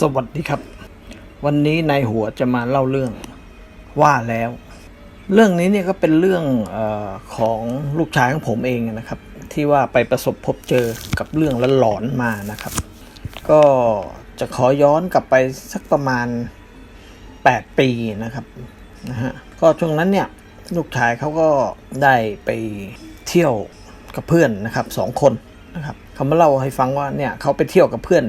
สวัสดีครับ วันนี้นายหัวจะมาเล่าเรื่องว่าแล้ว เรื่องนี้เนี่ยก็เป็นเรื่องออของลูกชายของผมเองนะครับ ที่ว่าไปประสบพบเจอกับเรื่องหลอนมานะครับ ก็จะขอย้อนกลับไปสักประมาณ 8 ปีนะครับนะฮะก็ช่วงนั้นเนี่ยลูกชายเขาก็ได้ไปเที่ยวกับเพื่อนนะครับสองคนนะครับเขามาเล่าให้ฟังว่าเนี่ยเขาไปเที่ยวกับเพื่อน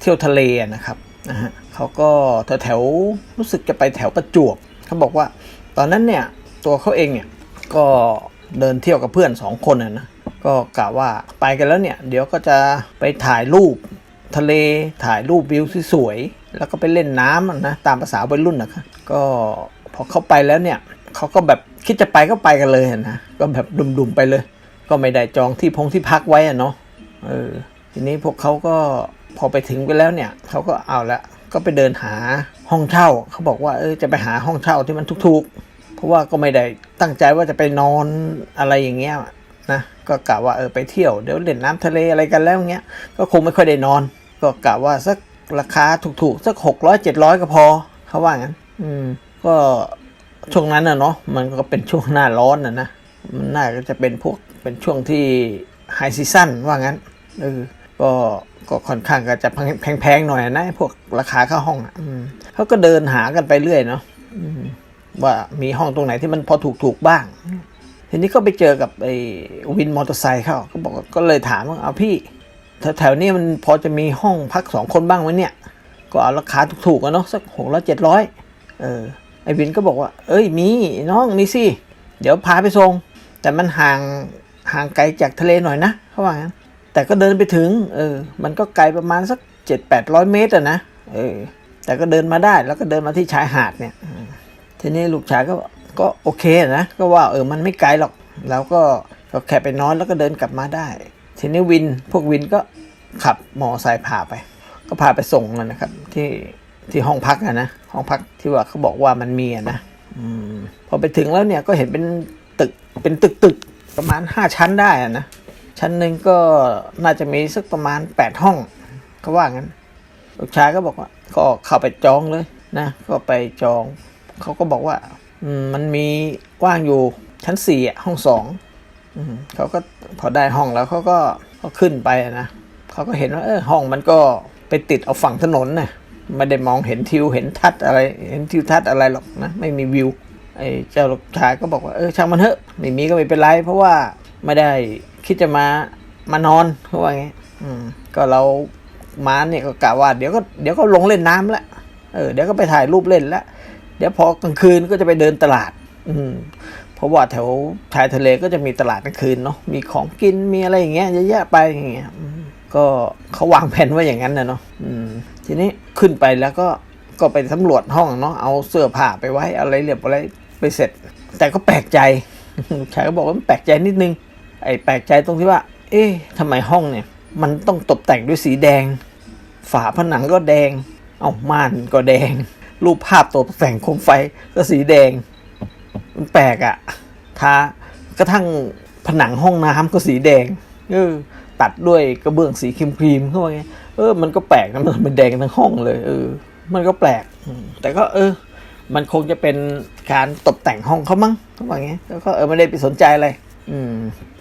เที่ยวทะเลนะครับ นะฮะเขาก็แถวแถวๆรู้สึกจะไปแถวประจวบเขาบอกว่า ตอนนั้นเนี่ยตัวเขาเองเนี่ยก็เดินเที่ยวกับเพื่อนสองคนนะก็กะว่าไปกันแล้วเนี่ย เดี๋ยวก็จะไปถ่ายรูปทะเลถ่ายรูปวิวสวยๆแล้วก็ไปเล่นน้ำนะตามภาษาวัยรุ่นนะครับก็พอเข้าไปแล้วเนี่ยเขาก็แบบคิดจะไปก็ไปกันเลยนะก็แบบดุมๆไปเลย ก็ไม่ได้จองที่พงที่พักไว้อะเนาะเออทีนี้พวกเขาก็ พอไปถึงไปแล้วเนี่ยเขาก็เอาละก็ไปเดินหาห้องเช่าเขาบอกว่าเออจะไปหาห้องเช่าที่มันถูกๆ เพราะว่าก็ไม่ได้ตั้งใจว่าจะไปนอนอะไรอย่างเงี้ยนะก็กะว่าเออไปเที่ยวเดี๋ยวเล่นน้ำทะเลอะไรกันแล้วเงี้ยก็คงไม่ค่อยได้นอน ก็กะว่าสักราคาถูกๆ สักหกร้อยเจ็ดร้อยก็พอเขาว่างั้น อืมก็ช่วงนั้นนะเนาะมันก็เป็นช่วงหน้าร้อนนะนะมันน่าจะเป็นพวกเป็นช่วงที่ไฮซีซั่นว่างั้นเออก็ ก็ค่อนข้างก็จะแพงๆหน่อยนะพวกราคาค่าห้องอะอืเขาก็เดินหากันไปเรื่อยเนาะว่ามีห้องตรงไหนที่มันพอถูกๆบ้าง ทีนี้ก็ไปเจอกับไอ้วินมอเตอร์ไซค์เขาก็บอกก็เลยถามว่าเอาพี่แถวๆนี้มันพอจะมีห้องพักสองคนบ้างไหมเนี่ย ก็เอาราคาถูกๆกันเนาะสักหกร้อยเจ็ดร้อยเออไอ้วินก็บอกว่า เอ้ยมีน้องมีสิเดี๋ยวพาไปส่งแต่มันห่างห่างไกลจากทะเลหน่อยนะเขาว่างั้น แต่ก็เดินไปถึง เออ มันก็ไกลประมาณสักเจ็ดแปดร้อยเมตรอะนะ เออ แต่ก็เดินมาได้ แล้วก็เดินมาที่ชายหาดเนี่ย ทีนี้ลูกชายก็ ก็โอเคนะ ก็ว่าเออ มันไม่ไกลหรอก แล้วก็ก็แค่ไปนอนแล้วก็เดินกลับมาได้ ทีนี้วิน พวกวินก็ขับมอไซค์พาไป ก็พาไปส่งมันนะครับ ที่ ที่ห้องพักอะนะ ห้องพักที่ว่าเขาบอกว่ามันมีอะนะอพอไปถึงแล้วเนี่ยก็เห็นเป็นตึก เป็นตึกตึกประมาณห้าชั้นได้อะนะ ชั้นหนึ่งก็น่าจะมีสักประมาณแปดห้องเขาว่างั้นลูกชายก็บอกว่า ก็เข้าไปจองเลยนะ ก็ไปจอง เขาก็บอกว่ามันมีกว้างอยู่ชั้นสี่อะห้องสองเขาก็พอได้ห้องแล้วเขาก็ก็ขึ้นไปนะเขาก็เห็นว่าเออห้องมันก็ไปติดเอาฝั่งถนนนะไม่ได้มองเห็นทิวเห็นทัดอะไร เห็นทิวทัดอะไรหรอกนะ ไม่มีวิวไอ้เจ้าลูกชายก็บอกว่าเออช่างมันเถอะไม่มีก็ไม่เป็นไร เพราะว่าไม่ได้ คิดจะมามานอนเขาว่าอย่างงี้อืม ก็เรามาเนี่ยก็กะว่า เดี๋ยวก็เดี๋ยวก็ลงเล่นน้ำละเออเดี๋ยวก็ไปถ่ายรูปเล่นละเดี๋ยวพอกลางคืนก็จะไปเดินตลาด อืมเพราะว่าแถวชายทะเลก็จะมีตลาดกลางคืนเนาะมีของกินมีอะไรอย่างเงี้ยเยอะแยะไปอย่างเงี้ยก็เขาวางแผนไว้อย่างนั้นนะเนาะอืมทีนี้ขึ้นไปแล้วก็ก็ไปสำรวจห้องเนาะเอาเสื้อผ้าไปไว้อะไรเรียบอะไรไปเสร็จ แต่ก็แปลกใจชายก็บอกว่าแปลกใจนิดนึง ไอ้แปลกใจตรงที่ว่า เอ๊ะทำไมห้องเนี่ย มันต้องตกแต่งด้วยสีแดง ฝาผนังก็แดง เอาม่านก็แดง รูปภาพตกแต่งโคมไฟก็สีแดง มันแปลกอะทากระทั่งผนังห้องน้ำก็สีแดง เออ ตัดด้วยกระเบื้องสีครีมๆเข้าไปเออ มันก็แปลกนะมันเป็นแดงทั้งห้องเลย เออ มันก็แปลก แต่ก็ เออ มันคงจะเป็นการตกแต่งห้องเขามั้งเขาบอกอย่างี้แล้วก็เออไม่ได้ไปสนใจอะไรอืม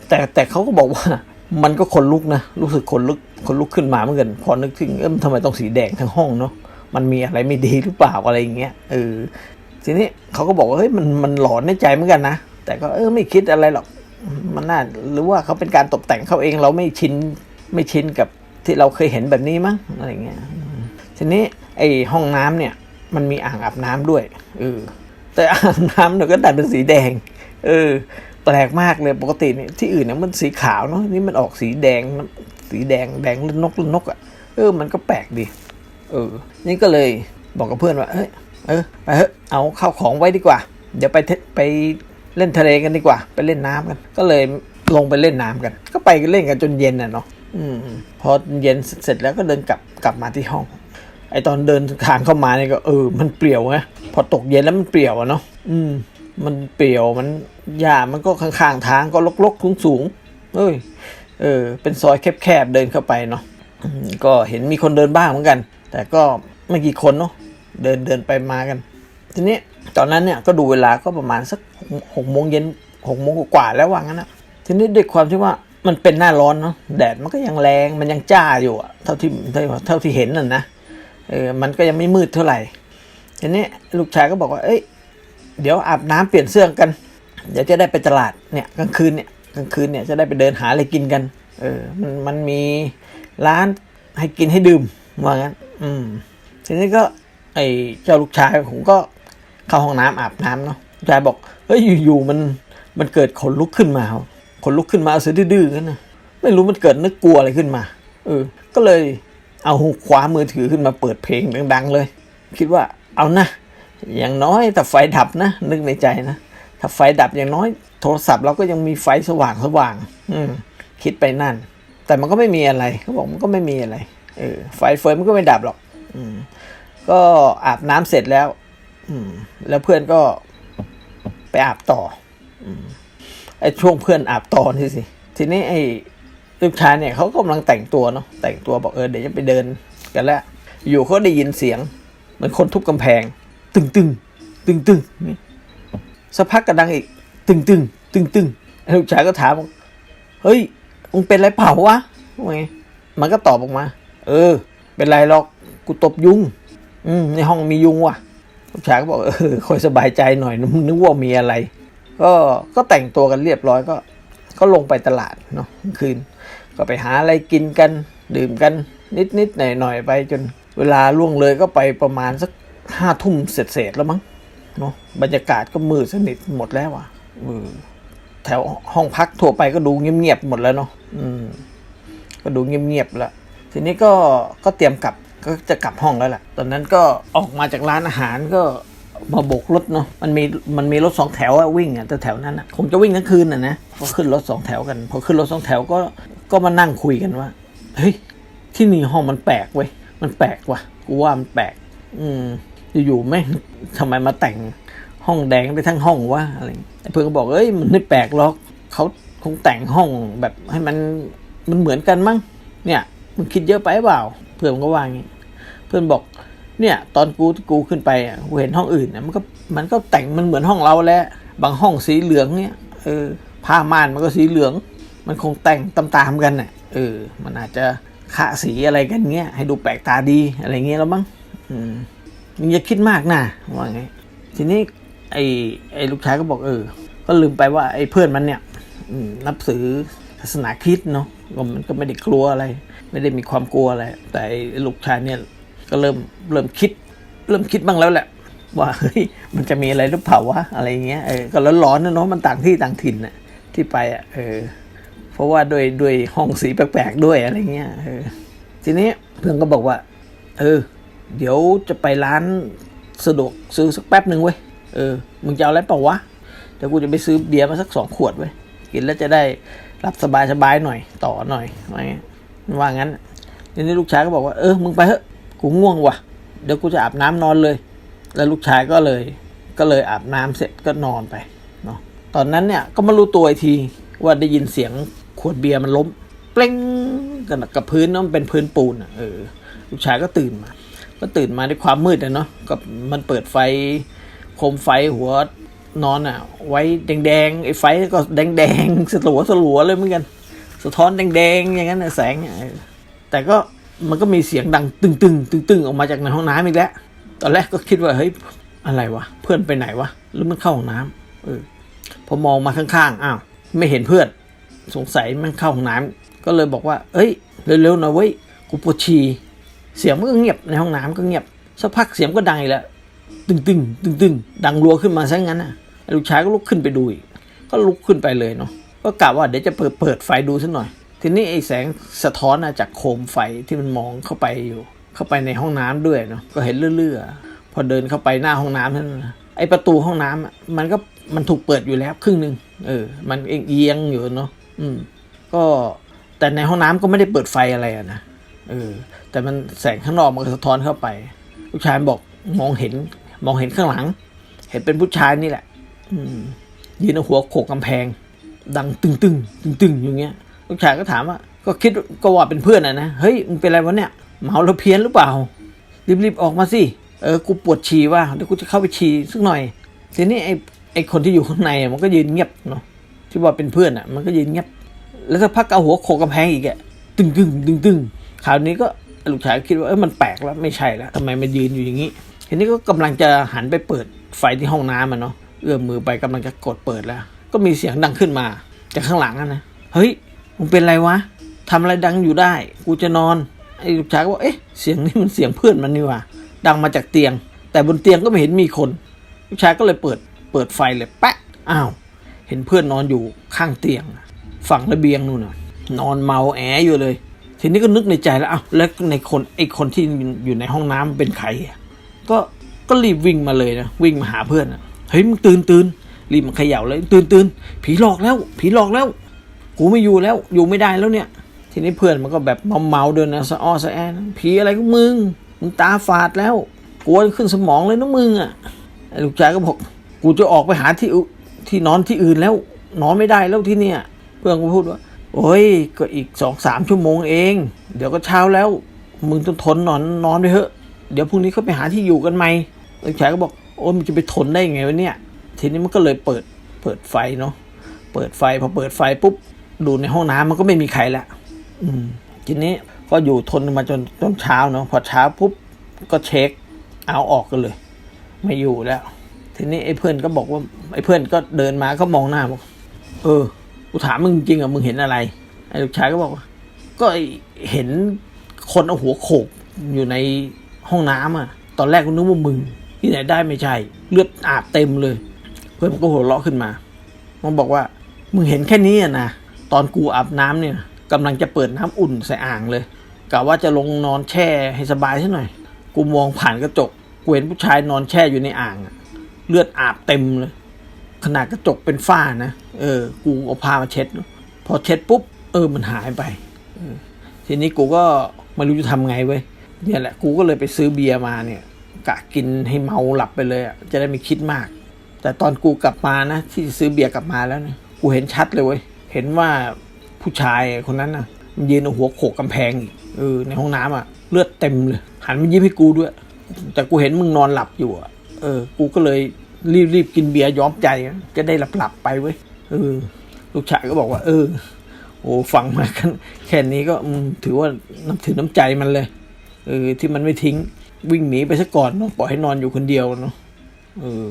แต่แต่เขาก็บอกว่ามันก็ขนลุกนะรู้สึกขนลุกขนลุกขึ้นมาเหมือนกันพอนึกถึงเออทำไมต้องสีแดงทั้งห้องเนาะมันมีอะไรไม่ดีหรือเปล่าอะไรอย่างเงี้ยเออทีนี้เขาก็บอกว่าเฮ้ยมันมันหลอนในใจเหมือนกันนะแต่ก็เออไม่คิดอะไรหรอก มันน่าหรือว่าเขาเป็นการตกแต่งเขาเองเราไม่ชินไม่ชินกับที่เราเคยเห็นแบบนี้มั้งอะไรเงี้ยทีนี้ไอห้องน้ำเนี่ย มันมีอ่างอาบน้ำด้วยเออแต่อ่างน้ำเนี่ยก็ดันเป็นสีแดง เออ ปลกมากเลยปกติเนี่ยที่อื่นเนี่ยมันสีขาวเนาะนี่มันออกสีแดงสีแดงแดงลื่นนกลื่นนกอะ่ะเออมันก็แปลกดีเออ นี่ก็เลยบอกกับเพื่อนว่าเอ้ยเออไปเถอะเอาข้าวของไว้ดีกว่า เดี๋ยวไปเทไปเล่นทะเลกันดีกว่า ไปเล่นน้ำกัน ก็เลยลงไปเล่นน้ำกัน ก็ไปเล่นกันจนเย็นน่ะเนาะอืมพอเย็นเสร็จแล้วก็เดินกลับกลับมาที่ห้อง ไอตอนเดินทางเข้ามาเนี่ยก็เออมันเปลี่ยวไงพอตกเย็นแล้วมันเปลี่ยวอะเนาะอืม มันเปลี่ยวมันหญ้ามันก็ข้างๆทางก็ลกๆสูงๆเอ้ยเออเป็นซอยแคบๆเดินเข้าไปเนาะก็เห็นมีคนเดินบ้างเหมือนกัน แต่ก็ไม่กี่คนเนาะเดินเดินไปมากัน ทีนี้ตอนนั้นเนี่ยก็ดูเวลาก็ประมาณสักหกโมงเย็นหกโมงกว่าแล้วว่างั้นนะทีนี้ด้วยความที่ว่ามันเป็นหน้าร้อนเนาะแดดมันก็ยังแรงมันยังจ้าอยู่อะเท่าที่เท่าเท่าที่เห็นน่ะนะเออมันก็ยังไม่มืดเท่าไหร่ทีนี้ลูกชายก็บอกว่า เอ้ย เดี๋ยวอาบน้ำเปลี่ยนเสื้อกัน เดี๋ยวจะได้ไปตลาดเนี่ยกลางคืนเนี่ยกลางคืนเนี่ยจะได้ไปเดินหาอะไรกินกัน เออมันมันมีร้านให้กินให้ดื่มว่างั้น อืม ทีนี้ก็ไอ้เจ้าลูกชายผมก็เข้าห้องน้ำอาบน้ำเนาะลูกชายบอกเฮ้ยอยู่ๆมันมันเกิดขนลุกขึ้นมาขนลุกขึ้นมาเอาเสือดื้อๆกันนะไม่รู้มันเกิดนึกกลัวอะไรขึ้นมาเออ ก็เลยเอาหูคว้ามือถือขึ้นมาเปิดเพลงดัง ๆ เลย คิดว่าเอานะ อย่างน้อยถ้าไฟดับนะ นึกในใจนะ ถ้าไฟดับอย่างน้อย โทรศัพท์เราก็ยังมีไฟสว่างสว่าง อืม คิดไปนั่น แต่มันก็ไม่มีอะไรเขาบอกมันก็ไม่มีอะไร เออ ไฟเฟยมันก็ไม่ดับหรอก อืม ก็อาบน้ำเสร็จแล้ว อืม แล้วเพื่อนก็ไปอาบต่อ อืมไอ้ช่วงเพื่อนอาบต่อนี่สิ ทีนี้ไอ้ลูกชายเนี่ยเขากำลังแต่งตัวเนาะแต่งตัวบอกเออเดี๋ยวจะไปเดินกันแล้ว อยู่เขาได้ยินเสียงเหมือนคนทุบกำแพง ตึงตึงตึงตึงสักพักก็ดังอีก ตึงตึงตึงตึงไอ้ลูกชายก็ถามเฮ้ยมึงเป็นไรเปล่าวะว่าไงมันก็ตอบออกมา เออ เป็นไรหรอกกูตบยุง อืมในห้องมียุงว่ะลูกชายก็บอกเออคอยสบายใจหน่อยนึกนึกว่ามีอะไร ก็ก็แต่งตัวกันเรียบร้อยก็ ก็ลงไปตลาดเนาะคืน ก็ไปหาอะไรกินกัน ดื่มกันนิดนิดหน่อยหน่อยไปจนเวลาล่วงเลยก็ไปประมาณสัก ห้าทุ่มเสร็จๆแล้วมั้งเนาะบรรยากาศก็มืดสนิทหมดแล้วอะเออแถวห้องพักทั่วไปก็ดูเงียบๆหมดแล้วเนาะอืมก็ดูเงียบๆแล้วทีนี้ก็ก็เตรียมกลับก็จะกลับห้องแล้วแหละตอนนั้นก็ออกมาจากร้านอาหารก็มาโบกรถเนาะมันมีมันมีรถสองแถวอะวิ่งอะแต่แถวนั้นอะคงจะวิ่งทั้งคืนอะนะก็ขึ้นรถสองแถวกัน พอขึ้นรถสองแถวก็ก็มานั่งคุยกันว่าเฮ้ยที่นี่ห้องมันแปลกเว้ยมันแปลกว่ะกูว่ามันแปลก อืม อยู่ๆแม่งทำไมมาแต่งห้องแดงได้ทั้งห้องวะอะไรเพื่อนก็บอกเอ้ยมันไม่แปลกหรอกเขาคงแต่งห้องแบบให้มันมันเหมือนกันมั้งเนี่ยมึงคิดเยอะไปเปล่า เพื่อนมันก็ว่างี้เพื่อนบอก เนี่ย ตอนกูกูขึ้นไปอะกูเห็นห้องอื่นเนี่ยมันก็มันก็แต่งมันเหมือนห้องเราแหล้วบางห้องสีเหลืองเนี่ยเออผ้าม่านมันก็สีเหลือง มันคงแต่งตามๆกันน่ะเออ มันอาจจะขะสีอะไรกันเงี้ยให้ดูแปลกตาดีอะไรเงี้ยแล้วมั้งอืม มึงอย่าคิดมากนะว่าไงทีนี้ ไอ้ไอ้ลูกชายก็บอกเออ ก็ลืมไปว่าไอ้เพื่อนมันเนี่ยนับถือศาสนาคริดเนาะมันก็ไม่ได้กลัวอะไร ไม่ได้มีความกลัวอะไร แต่ลูกชายเนี่ย ก็เริ่มเริ่มคิด เริ่มคิดบ้างแล้วแหละ ว่าเฮ้ยมันจะมีอะไรหรือเปล่าวะอะไรเงี้ยเออก็ร้อนๆนะเนาะมันต่างที่ต่างถิ่นน่ะที่ไปอะเออ เพราะว่าด้วยด้วยห้องสีแปลกๆด้วยอะไรเงี้ยเออ ทีนี้เพื่อนก็บอกว่า เออ เดี๋ยวจะไปร้านสะดวกซื้อสักแป๊บหนึ่งเว้ย เออ มึงจะเอาอะไรเปล่าวะ เดี๋ยวกูจะไปซื้อเบียร์มาสักสองขวดไว้ย กินแล้วจะได้รับสบายสบายหน่อยต่อหน่อยว่างั้นว่างั้นทีนี้ลูกชายก็บอกว่า เออ มึงไปเถอะ กูง่วงว่ะ เดี๋ยวกูจะอาบน้ำนอนเลย แล้วลูกชายก็เลย ก็เลยอาบน้ำเสร็จก็นอนไป เนาะ ตอนนั้นเนี่ยก็มารู้ตัวอีกทีว่าได้ยินเสียงขวดเบียร์มันล้ม เปล้งกันกับพื้นเนาะมันเป็นพื้นปูนอะ เออ ลูกชายก็ตื่นมา ก็ตื่นมาด้วยความมืดอะเนาะก็มันเปิดไฟโคมไฟหัวนอนอะ ไว้แดงๆไอ้ไฟก็แดงๆสลัวสลัวๆเลยเหมือนกัน สะท้อนแดงๆอย่างนั้นแสง แต่ก็มันก็มีเสียงดังตึงๆตึงๆออกมาจากในห้องน้ำอีกแล้วตอนแรกก็คิดว่าเฮ้ยอะไรวะเพื่อนไปไหนวะหรือมันเข้าห้องน้ำเออพอมองมาข้างๆอ้าวไม่เห็นเพื่อน สงสัยมันเข้าห้องน้ำก็เลยบอกว่า เอ้ยเร็วๆหน่อยเว้ยกูปวดฉี่ เสียงมันก็เงียบในห้องน้ำก็เงียบสักพักเสียงก็ดังอีกแล้วตึงตึงตึงตึงดังรัวขึ้นมาซะงั้นน่ะลูกชายก็ลุกขึ้นไปดูอีกก็ลุกขึ้นไปเลยเนาะก็กะว่าเดี๋ยวจะเปิดเปิดไฟดูสักหน่อย ทีนี้ไอ้แสงสะท้อนจากโคมไฟที่มันมองเข้าไปอยู่ เข้าไปในห้องน้ำด้วยเนาะก็เห็นเลื่อยๆพอเดินเข้าไปหน้าห้องน้ำนั่นนไอ้ประตูห้องน้ำอะมันก็มันถูกเปิดอยู่แล้วครึ่งหนึ่งเออ มันเอียงอยู่เนาะอืม ก็แต่ในห้องน้ำก็ไม่ได้เปิดไฟอะไรนะ เออ แต่มันแสงข้างนอกมันสะท้อนเข้าไปลูกชายบอกมองเห็น มองเห็นข้างหลัง เห็นเป็นผู้ชายนี่แหละ อืมยืนเอาหัวโขกกำแพง ดังตึงตึงตึงตึงอย่างเงี้ยลูกชายก็ถามว่า ก็คิดก็ว่าเป็นเพื่อนอะนะเฮ้ยมึงเป็นอะไรวะเนี่ยเมาแล้วเพี้ยนหรือเปล่ารีบๆออกมาสิเออกูปวดฉี่ว่ะเดี๋ยวกูจะเข้าไปฉี่สักหน่อยทีนี้ไอ้ไอ้คนที่อยู่ข้างในมันก็ยืนเงียบเนาะที่ว่าเป็นเพื่อนอะ มันก็ยืนเงียบ แล้วสักพักเอาหัวโขกกำแพงอีกอะตึงตึงตึงตึง คราวนี้ก็ลูกชายคิดว่าเออมันแปลกแล้วไม่ใช่แล้วทำไมมันยืนอยู่อย่างนี้ทีนี้ก็กำลังจะหันไปเปิดไฟที่ห้องน้ำมันเนาะเอื้อมมือไปกำลังจะกดเปิดแล้ว ก็มีเสียงดังขึ้นมา จากข้างหลังนะเฮ้ยมึงเป็นไรวะทำอะไรดังอยู่ได้ กูจะนอนไอ้ลูกชายก็บอกเอ๊ะเสียงนี้มันเสียงเพื่อนมันนี่ว่าดังมาจากเตียง แต่บนเตียงก็ไม่เห็นมีคน ลูกชายก็เลยเปิดเปิดไฟเลยแปะอ้าว เห็นเพื่อนนอนอยู่ข้างเตียง ฝั่งระเบียงนู่นน่ะนอนเมาแออยู่เลย ทีนี้ก็นึกในใจแล้วอ้าวแล้วในคนไอ้คนที่อยู่ในห้องน้ำเป็นใครก็ก็รีบวิ่งมาเลยนะวิ่งมาหาเพื่อนเฮ้ยมึงตื่นตื่นรีบมาเขย่าเลยตื่นตื่นผีหลอกแล้ว ผีหลอกแล้วกูไม่อยู่แล้ว อยู่ไม่ได้แล้วเนี่ย ทีนี้เพื่อนมันก็แบบเมาเมาเดินนะสะอ้อสะแอนผีอะไรก็มึงมึงตาฝาดแล้วกลัวขึ้นสมองเลยนะมึงอะลูกชายก็บอกกูจะออกไปหาที่ที่นอนที่อื่นแล้วนอนไม่ได้แล้วที่เนี่ย เพื่อนก็พูดว่า โอ้ย ก็อีกสองสามชั่วโมงเอง เดี๋ยวก็เช้าแล้ว มึงต้องทนนอนนอนไปเถอะ เดี๋ยวพรุ่งนี้เขาไปหาที่อยู่กันใหม่ลูกชายก็บอก โอ้ยมันจะไปทนได้ยังไงวะเนี่ย ทีนี้มันก็เลยเปิดเปิดไฟเนาะ เปิดไฟพอเปิดไฟปุ๊บ ดูในห้องน้ำมันก็ไม่มีใครละ อืม ทีนี้ก็อยู่ทนมาจนจนเช้าเนาะ พอเช้าปุ๊บก็เช็คเอาออกกันเลย ไม่อยู่แล้ว ทีนี้ไอ้เพื่อนก็บอกว่าไอ้เพื่อนก็เดินมาก็มองหน้าบอก เออ กูถามมึงจริงอะมึงเห็นอะไร ไอ้ลูกชายก็บอกว่าก็เห็นคนเอาหัวโขกอยู่ในห้องน้ำอะ ตอนแรกกูนึกว่ามึง ที่ไหนได้ไม่ใช่ เลือดอาบเต็มเลย เพื่อนมันก็หัวเราะขึ้นมา มันบอกว่า มึงเห็นแค่นี้อะนะ ตอนกูอาบน้ำเนี่ยกำลังจะเปิดน้ำอุ่นใส่อ่างเลยกะว่าจะลงนอนแช่ให้สบายซะหน่อย กูมองผ่านกระจก กูเห็นผู้ชายนอนแช่อยู่ในอ่างอะเลือดอาบเต็มเลย ขนาดกระจกเป็นฝ้านะเออ กูเอาผ้ามาเช็ด พอเช็ดปุ๊บ เออมันหายไปออทีนี้กูก็ไม่รู้จะทำไงเว้ยเนี่ยแหละกูก็เลยไปซื้อเบียร์มาเนี่ย กะกินให้เมาหลับไปเลยอะจะได้ไม่คิดมาก แต่ตอนกูกลับมานะที่ซื้อเบียร์กลับมาแล้วเนี่ยกูเห็นชัดเลยเว้ยเห็นว่าผู้ชายคนนั้นน่ะมันยืนหัวโขกกำแพงอีกเออในห้องน้ำอะ เลือดเต็มเลย หันมายิ้มให้กูด้วย แต่กูเห็นมึงนอนหลับอยู่อะเออ กูก็เลย รีบรีบกินเบียร์ย้อมใจ จะได้หลับหลับๆไปเว้ยเออ ลูกชายก็บอกว่า เออ โอ้ฟังมากันแค่นี้ก็ถือว่าน้ำถือน้ำใจมันเลยเออที่มันไม่ทิ้งวิ่งหนีไปซะก่อนเนาะปล่อยให้นอนอยู่คนเดียวเนาะเออ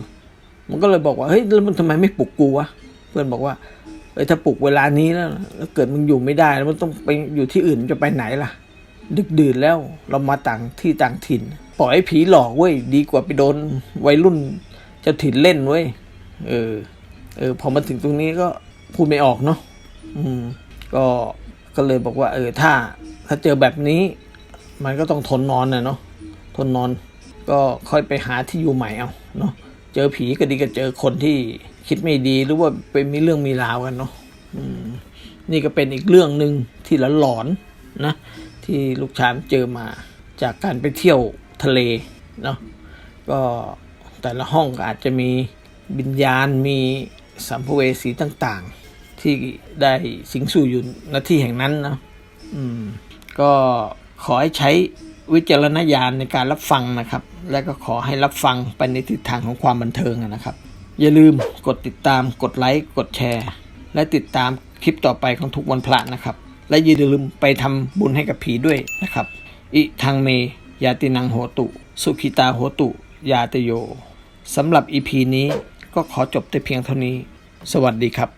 มันก็เลยบอกว่าเฮ้ยแล้วมันทำไมไม่ปลุกกูวะเพื่อนบอกว่าเอ้ถ้าปลุกเวลานี้แล้วแล้วเกิดมึงอยู่ไม่ได้ แล้วมันต้องไปอยู่ที่อื่นจะไปไหนล่ะ ดึกดื่นแล้วเรามาต่างที่ต่างถิ่น ปล่อยให้ผีหลอกเว้ยดีกว่าไปโดนวัยรุ่น จ้าถิ่นเล่นเว้ย เออ เออ พอมาถึงตรงนี้ก็พูดไม่ออกเนาะ อืม ก็ ก็เลยบอกว่า เออ ถ้า ถ้าเจอแบบนี้ มันก็ต้องทนนอนนะเนาะ ทนนอน ก็ค่อยไปหาที่อยู่ใหม่เอาเนาะ เจอผีก็ดีก็เจอคนที่คิดไม่ดีหรือว่าเป็นมีเรื่องมีราวกันเนาะอืมนี่ก็เป็นอีกเรื่องหนึ่งที่หลอนนะ ที่ลูกชายเจอมาจากการไปเที่ยวทะเลเนาะ ก็ แต่ละห้องก็อาจจะมีวิญญาณมีสัมภเวสีต่างๆ ที่ได้สิงสู่อยู่ณที่แห่งนั้นนะอืม ก็ขอให้ใช้วิจารณญาณในการรับฟังนะครับ และก็ขอให้รับฟังไปในทิศทางของความบันเทิงนะครับ อย่าลืมกดติดตามกดไลค์กดแชร์ และติดตามคลิปต่อไปของทุกวันพระนะครับ และอย่าลืมไปทำบุญให้กับผีด้วยนะครับ อิทางเม ยาตินังโหตุ สุขิตาโหตุ ยาตโย สำหรับอีพีนี้ก็ขอจบแต่เพียงเท่านี้ สวัสดีครับ